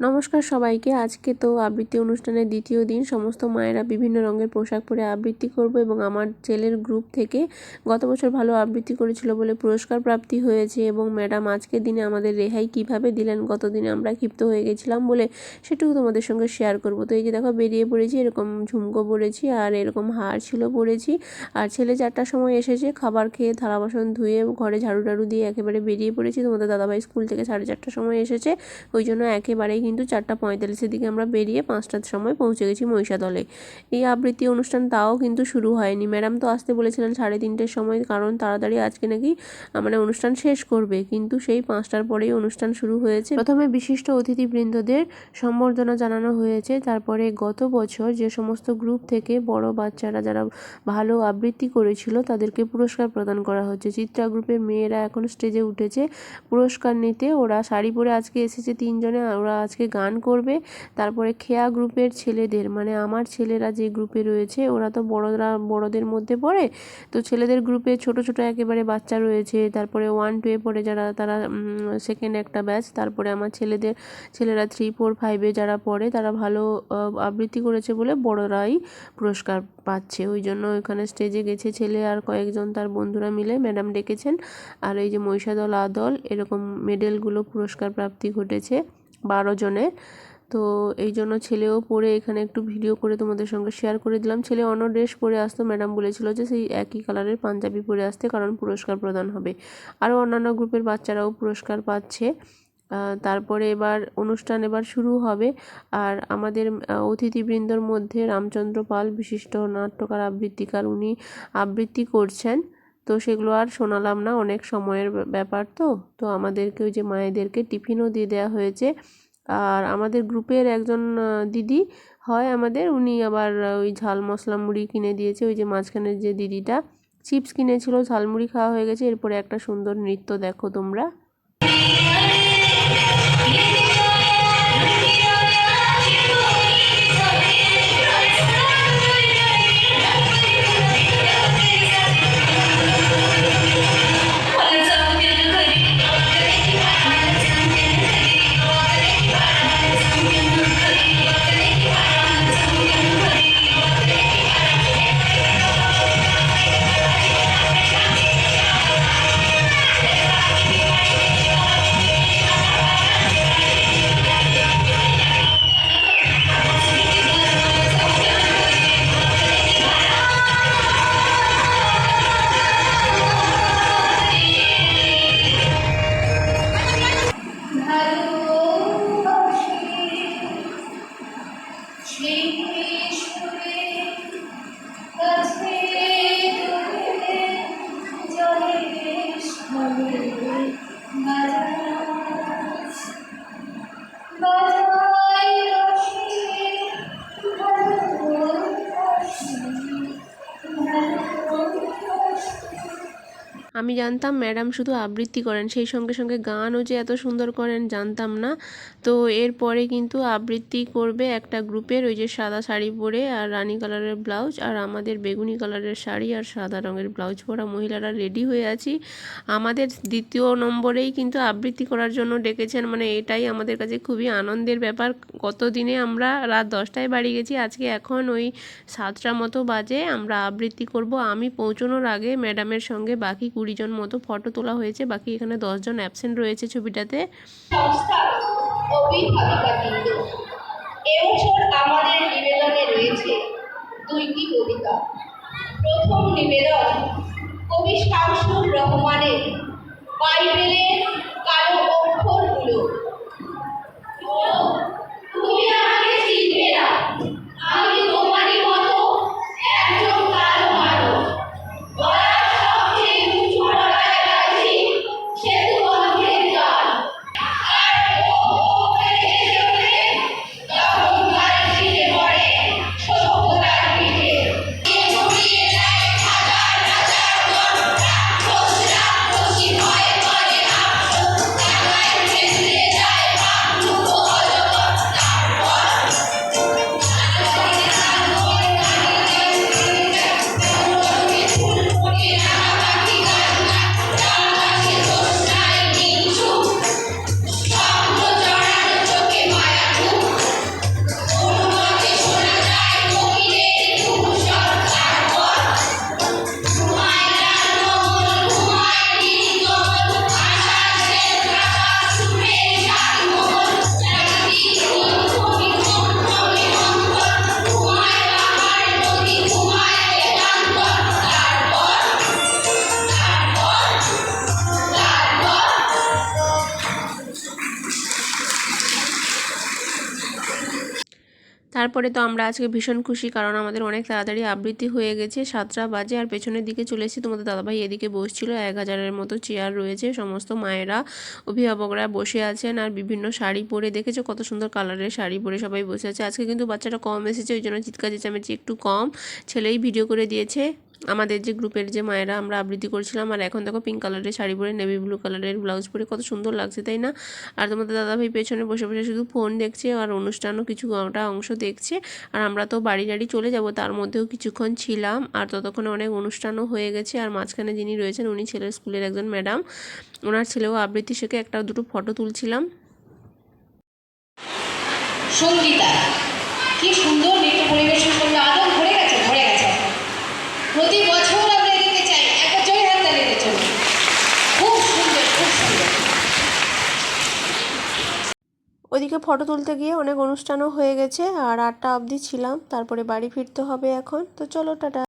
নমস্কার সবাইকে। আজকে তো আবৃত্তি অনুষ্ঠানের দ্বিতীয় দিন। সমস্ত মায়েরা বিভিন্ন রঙের পোশাক পরে আবৃত্তি করব এবং আমার ছেলের গ্রুপ থেকে গত বছর ভালো আবৃত্তি করেছিল বলে পুরস্কার প্রাপ্তি হয়েছে এবং ম্যাডাম আজকের দিনে আমাদের রেহাই কীভাবে দিলেন, গত দিনে আমরা ক্ষিপ্ত হয়ে গেছিলাম বলে সেটুকু তোমাদের সঙ্গে শেয়ার করব। তো এই যে দেখো, বেরিয়ে পড়েছি, এরকম ঝুমকো পড়েছি আর এরকম হার ছিল পড়েছি। আর ছেলে চারটার সময় এসেছে, খাবার খেয়ে থালা বাসন ধুয়ে ঘরে ঝাড়ু টাড়ু দিয়ে একেবারে বেরিয়ে পড়েছি। তোমাদের দাদাভাই স্কুল থেকে সাড়ে চারটার সময় এসেছে, ওই জন্য একেবারেই কিন্তু চারটা পঁয়তাল্লিশের দিকে আমরা বেরিয়ে পাঁচটার সময় পৌঁছে গেছি মহিষাদলে। এই আবৃত্তি অনুষ্ঠান তাও কিন্তু শুরু হয়নি। ম্যাডাম তো আসতে বলেছিলেন সাড়ে তিনটের সময়, কারণ তাড়াতাড়ি আজকে নাকি মানে অনুষ্ঠান শেষ করবে। কিন্তু সেই পাঁচটার পরেই অনুষ্ঠান শুরু হয়েছে। প্রথমে বিশিষ্ট অতিথিবৃন্দদের সম্বর্ধনা জানানো হয়েছে। তারপরে গত বছর যে সমস্ত গ্রুপ থেকে বড় বাচ্চারা যারা ভালো আবৃত্তি করেছিল, তাদেরকে পুরস্কার প্রদান করা হচ্ছে। চিত্রা গ্রুপের মেয়েরা এখন স্টেজে উঠেছে। পুরস্কার নিতে ওরা শাড়ি পরে আজকে এসেছে তিনজনে। ওরা আজকে গান করবে। তারপরে খেয়া গ্রুপের ছেলেদের মানে আমার ছেলেরা যে গ্রুপে রয়েছে, ওরা তো বড়রা, বড়দের মধ্যে পড়ে। তো ছেলেদের গ্রুপে ছোট ছোট একেবারে বাচ্চা রয়েছে। তারপরে ওয়ান টুয়ে পড়ে যারা, তারা সেকেন্ড একটা ব্যাচ তারপরে আমার ছেলেদের, ছেলেরা থ্রি ফোর ফাইভে যারা পড়ে, তারা ভালো আবৃত্তি করেছে বলে বড়রাই পুরস্কার পাচ্ছে। ওই জন্য ওইখানে স্টেজে গেছে ছেলে আর কয়েকজন তার বন্ধুরা মিলে ম্যাডাম ডেকেছেন। আর এই যে মহিষাদল আদল, এরকম মেডেলগুলো পুরস্কার প্রাপ্তি ঘটেছে। বারো জনের। তো এই জন্য ছেলেও পরে এখানে একটু ভিডিও করে তোমাদের সঙ্গে শেয়ার করে দিলাম। ছেলে অন্য ড্রেস পরে আসতো ম্যাডাম বলেছিল যে সেই একই কালারের পাঞ্জাবি পরে আসতে কারণ পুরস্কার প্রদান হবে। আরও অন্যান্য গ্রুপের বাচ্চারাও পুরস্কার পাচ্ছে। তারপরে এবার অনুষ্ঠান এবার শুরু হবে। আর আমাদের অতিথিবৃন্দর মধ্যে রামচন্দ্র পাল, বিশিষ্ট নাট্যকার আবৃত্তিকার, উনি আবৃত্তি করছেন। তো সেগুলো আর শোনালাম না, অনেক সময়ের ব্যাপার তো। তো আমাদেরকে ওই যে মায়েদেরকে টিফিনও দিয়ে দেওয়া হয়েছে। আর আমাদের গ্রুপের একজন দিদি হয় আমাদের, উনি আবার ওই ঝাল মশলা মুড়ি কিনে দিয়েছে, ওই যে মাঝখানের যে দিদিটা। চিপস কিনেছিল ঝালমুড়ি খাওয়া হয়ে গেছে, এরপরে একটা সুন্দর নৃত্য দেখো তোমরা। আমি জানতাম ম্যাডাম শুধু আবৃত্তি করেন, সেই সঙ্গে সঙ্গে গানও যে এত সুন্দর করেন জানতাম না। তো এরপরে কিন্তু আবৃত্তি করবে একটা গ্রুপের, ওই যে সাদা শাড়ি পরে আর রানি কালারের ব্লাউজ আর আমাদের বেগুনি কালারের শাড়ি আর সাদা রঙের ব্লাউজ পরা মহিলারা রেডি হয়ে আছি। আমাদের দ্বিতীয় নম্বরেই কিন্তু আবৃত্তি করার জন্য ডেকেছেন মানে এটাই আমাদের কাছে খুবই আনন্দের ব্যাপার। কত দিনে আমরা রাত দশটায় বাড়ি গেছি, আজকে এখন ওই সাতটা মতো বাজে, আমরা আবৃত্তি করব। আমি পৌঁছানোর আগে ম্যাডামের সঙ্গে বাকি কুড়ি কুড়িজন মতো ফটো তোলা হয়েছে। বাকি এখানে দশজন অ্যাবসেন্ট রয়েছে ছবিটাতে। রহমানের বাইবেলের কালো অক্ষরগুলো। তুমি তারপরে তো আমরা আজকে ভীষণ খুশি, কারণ আমাদের অনেক তাড়াতাড়ি আবৃত্তি হয়ে গেছে। সাতটা বাজে আর পেছনের দিকে চলে এসেছি। তোমাদের দাদাভাই এদিকে বসছিল, এক হাজারের মতো চেয়ার রয়েছে। সমস্ত মায়েরা, অভিভাবকরা বসে আছেন আর বিভিন্ন শাড়ি পরে। দেখেছ কত সুন্দর কালারের শাড়ি পরে সবাই বসে আছে। আজকে কিন্তু বাচ্চাটা কম এসেছে, ওই জন্য চিৎকার চেঁচামেচি একটু কম। ছেলেই ভিডিও করে দিয়েছে। আমাদের যে গ্রুপের যে মায়েরা আমরা আবৃত্তি করছিলাম, আর এখন দেখো পিঙ্ক কালারের শাড়ি পরে নেভি ব্লু কালারের ব্লাউজ পরে কত সুন্দর লাগছে, তাই না? আর তোমাদের দাদাভাই পেছনে বসে বসে শুধু ফোন দেখছে, আর অনুষ্ঠানও কিছু একটা অংশ দেখছে। আর আমরা তো বাড়ি টাড়ি চলে যাব, তার মধ্যেও কিছুক্ষণ ছিলাম, আর ততক্ষণে অনেক অনুষ্ঠানও হয়ে গেছে। আর মাঝখানে যিনি রয়েছেন, উনি ছেলের স্কুলের একজন ম্যাডাম ওনার ছেলেও আবৃত্তি শেখে, একটা দুটো ফটো তুলছিলাম। সঙ্গীতা কি সুন্দর নৃত্য পরিবেশন করল আদম ভরে গেছে ভরে গেছে এখন। প্রতি বছর আমরা চাই জয় দিতে খুব সুন্দর খুব সুন্দর। ওইদিকে ফটো তুলতে গিয়ে অনেক অনুষ্ঠানও হয়ে গেছে, আর আটটা অবধি ছিলাম, তারপরে বাড়ি ফিরতে হবে এখন। তো চলো, টাটা।